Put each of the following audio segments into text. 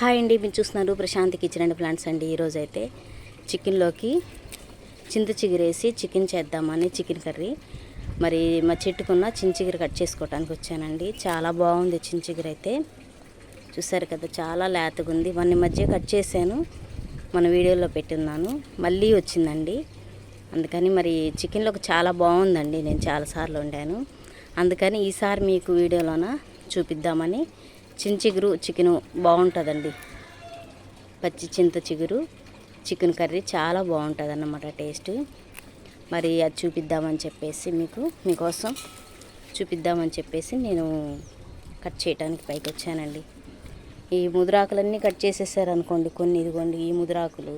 Hi అండి మీరు చూస్తున్నారు ప్రశాంతి కిచెన్ అండ్ ప్లాంట్స్ అండి. ఈరోజు అయితే చికెన్లోకి చింత చిగురేసి చికెన్ చేద్దామని చికెన్ కర్రీ. మరి మా చెట్టుకున్న చింత చిగురు కట్ చేసుకోవడానికి వచ్చానండి. చాలా బాగుంది చింత చిగురు అయితే. చూసారు కదా చాలా లేతగా ఉంది. వన్ మధ్య కట్ చేశాను. మన వీడియోలో పెట్టున్నాను. మళ్ళీ వచ్చిందండి. అందుకని మరి చికెన్లోకి చాలా బాగుందండి. నేను చాలాసార్లు వండాను. అందుకని ఈసారి మీకు వీడియోలోన చూపిద్దామని చించిగురు చికెను బాగుంటుందండి. పచ్చి చింత చిగురు చికెన్ కర్రీ చాలా బాగుంటుంది అన్నమాట టేస్ట్. మరి అది చూపిద్దామని చెప్పేసి మీకు మీకోసం చూపిద్దామని చెప్పేసి నేను కట్ చేయడానికి పైకి వచ్చానండి ఈ ముదురాకులన్నీ కట్ చేసేసారనుకోండి కొన్ని ఇదిగోండి ఈ ముదురాకులు.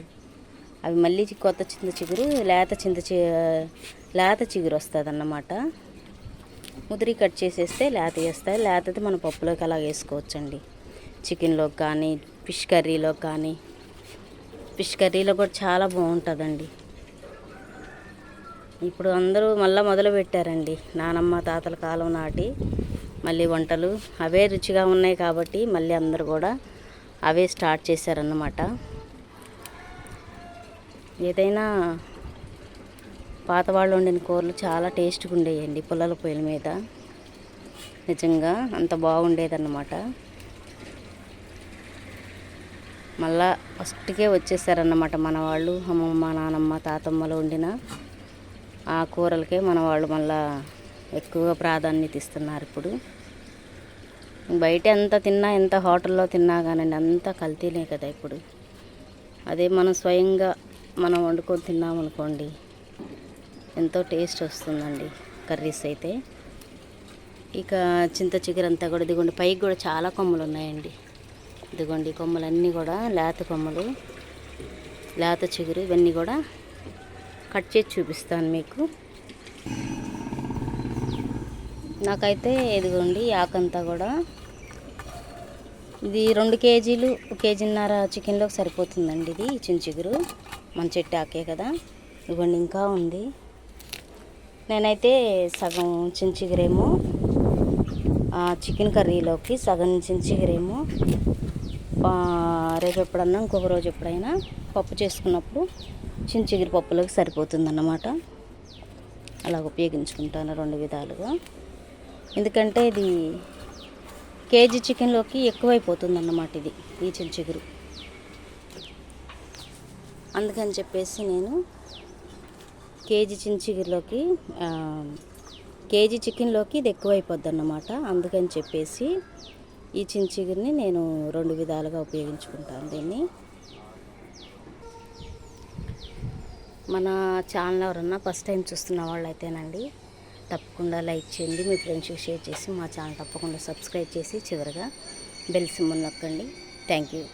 అవి మళ్ళీ కొత్త చింత చిగురు లేత చింత చి లేత చిగురు వస్తుంది అన్నమాట ముదిరి కట్ చేసేస్తే లేత వేస్తాయి లేతది మనం పప్పులోకి అలా వేసుకోవచ్చండి. చికెన్లోకి కానీ ఫిష్ కర్రీలో కానీ. ఫిష్ కర్రీలో కూడా చాలా బాగుంటుందండి. ఇప్పుడు అందరూ మళ్ళీ మొదలు పెట్టారండి. నానమ్మ తాతల కాలం నాటి మళ్ళీ వంటలు. అవే రుచిగా ఉన్నాయి కాబట్టి మళ్ళీ అందరూ కూడా అవే స్టార్ట్ చేశారన్నమాట. ఏదైనా పాత వాళ్ళు వండిన కూరలు చాలా టేస్ట్గా ఉండేయండి పుల్లల పొయ్యిల మీద. నిజంగా అంత బాగుండేదన్నమాట. మళ్ళా ఫస్ట్కే వచ్చేసారన్నమాట మన వాళ్ళు అమ్మమ్మ నానమ్మ తాతమ్మలు వండిన ఆ కూరలకే మన వాళ్ళు మళ్ళా ఎక్కువగా ప్రాధాన్యత ఇస్తున్నారు ఇప్పుడు. బయట ఎంత తిన్నా ఎంత హోటల్లో తిన్నా కానండి అంతా కల్తీనే కదా ఇప్పుడు. అదే మనం స్వయంగా మనం వండుకొని తిన్నామనుకోండి ఎంతో టేస్ట్ వస్తుందండి కర్రీస్ అయితే. ఇక చింత చిగురు అంతా కూడా దిగొండి పైకి కూడా చాలా కొమ్మలు ఉన్నాయండి. ఇదిగోండి కొమ్మలన్నీ కూడా లేత కొమ్మలు లేత చిగురు ఇవన్నీ కూడా కట్ చేసి చూపిస్తాను మీకు. నాకైతే ఇదిగోండి ఈ ఆకంతా కూడా ఇది రెండు కేజీలు కేజీన్నర చికెన్లోకి సరిపోతుందండి ఇది చిన్న చిగురు. మన చెట్టు ఆకే కదా. ఇదిగోండి ఇంకా ఉంది. నేనైతే సగం చిన్న చికెన్ కర్రీలోకి సగం చిన్న రేపు ఎప్పుడన్నా ఇంకొక రోజు ఎప్పుడైనా పప్పు చేసుకున్నప్పుడు చించిగిరి పప్పులోకి సరిపోతుందన్నమాట. అలా ఉపయోగించుకుంటాను రెండు విధాలుగా. ఎందుకంటే ఇది కేజీ చికెన్లోకి ఎక్కువైపోతుంది అన్నమాట ఇది ఈ చించిగురు. అందుకని చెప్పేసి నేను కేజీ చించిగిరిలోకి కేజీ చికెన్లోకి ఇది ఎక్కువైపోద్ది అన్నమాట అందుకని చెప్పేసి ఈ చించిగిరిని నేను రెండు విధాలుగా ఉపయోగించుకుంటాను దీన్ని. మన ఛానల్ ఎవరన్నా ఫస్ట్ టైం చూస్తున్న వాళ్ళు అయితేనండి తప్పకుండా లైక్ చేయండి మీ ఫ్రెండ్స్కి షేర్ చేసి మా ఛానల్ తప్పకుండా సబ్స్క్రైబ్ చేసి చివరిగా బెల్ నొక్కండి. Thank you.